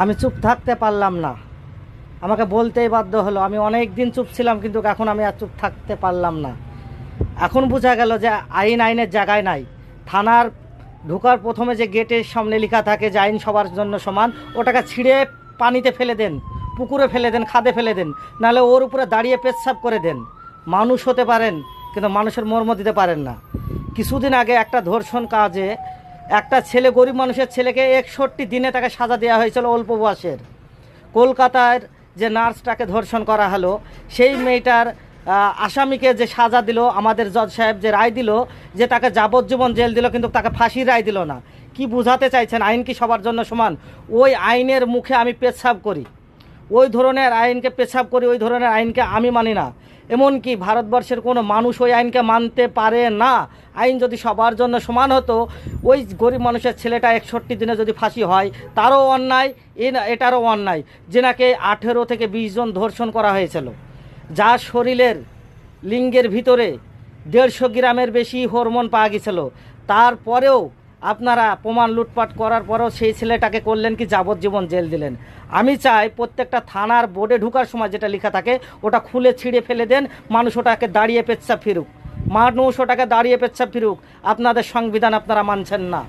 আমি চুপ থাকতে পারলাম না। আমাকে বলতেই বাধ্য হলো, আমি অনেক দিন চুপ ছিলাম কিন্তু এখন আমি আর চুপ থাকতে পারলাম না। এখন বোঝা গেল যে আইন আইনের জায়গায় নাই। থানার ঢোকার প্রথমে যে গেটের সামনে লেখা থাকে যে আইন সবার জন্য সমান, ওটাকে ছিঁড়ে পানিতে ফেলে দেন, পুকুরে ফেলে দেন, খাদে ফেলে দেন, নাহলে ওর উপরে দাঁড়িয়ে পেচ্ছাপ করে দেন। মানুষ হতে পারেন, কিন্তু মানুষের মর্ম দিতে পারেন না। কিছুদিন আগে একটা ধর্ষণ কাজে একটা ছেলে গরিব মানুষের ছেলেকে একষট্টি দিনে তাকে সাজা দেওয়া হয়েছিল অল্প বয়সের। কলকাতার যে নার্সটাকে ধর্ষণ করা হলো, সেই মেয়েটার আসামিকে যে সাজা দিল, আমাদের জজ সাহেব যে রায় দিল, যে তাকে যাবজ্জীবন জেল দিল, কিন্তু তাকে ফাঁসির রায় দিল না। কি বুঝাতে চাইছেন? আইন কি সবার জন্য সমান? ওই আইনের মুখে আমি পেছাব করি। ওই ধরনের আইনকে পেছাব করি, ওই ধরনের আইনকে আমি মানি না। এমনকি ভারতবর্ষের কোনো মানুষ ওই আইনকে মানতে পারে না। আইন যদি সবার জন্য সমান হতো, ওই গরিব মানুষের ছেলেটা একষট্টি দিনে যদি ফাঁসি হয়, তারও অন্যায় এটারও অন্যায়, যেনাকে আঠেরো থেকে বিশ জন ধর্ষণ করা হয়েছিল। যার শরীরের লিঙ্গের ভিতরে দেড়শো গ্রামের বেশি হরমোন পাওয়া গেছিল। তারপরেও আপনারা প্রমাণ লুটপাট করার পরেও সেই ছেলেটাকে করলেন কি যাবজ্জীবন জেল দিলেন। আমি চাই প্রত্যেকটা থানার বোর্ডে ঢুকার সময় যেটা লেখা থাকে, ওটা খুলে ছিঁড়ে ফেলে দেন, মানুষ ওটাকে দাঁড়িয়ে পেচ্ছা ফিরুক। মানুষ ওটাকে দাঁড়িয়ে পেচ্ছা ফিরুক। আপনাদের সংবিধান আপনারা মানছেন না।